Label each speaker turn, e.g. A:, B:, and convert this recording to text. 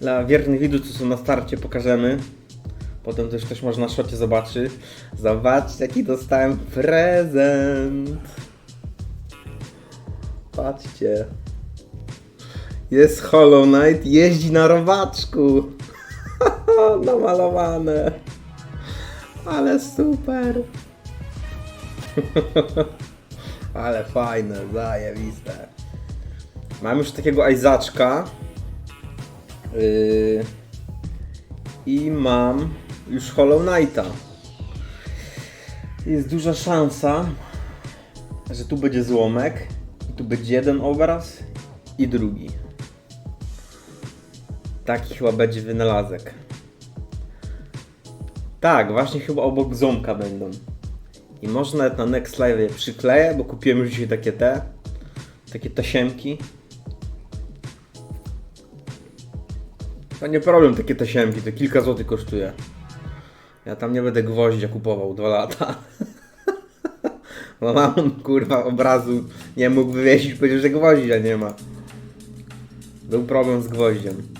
A: Dla wiernych widzów, co są na starcie, pokażemy. Potem też ktoś może na szocie zobaczy. Zobaczcie, jaki dostałem prezent. Patrzcie. Jest Hollow Knight, jeździ na robaczku. Namalowane. Ale super. Ale fajne, zajebiste. Mam już takiego Ajzaczka. Yy, I mam już Hollow Knighta. Jest duża szansa, że tu będzie złomek. I tu będzie jeden obraz i drugi. Taki chyba będzie wynalazek. Tak, właśnie chyba obok ząbka będą. I może nawet na Next Live je przykleję, bo kupiłem już dzisiaj takie te, takie tasiemki. To nie problem takie tasiemki, to kilka złotych kosztuje. Ja tam nie będę gwoździa kupował dwa lata. Bo mam kurwa obrazu nie mógł wywiesić, powiedział, że gwoździa nie ma. Był problem z gwoździem.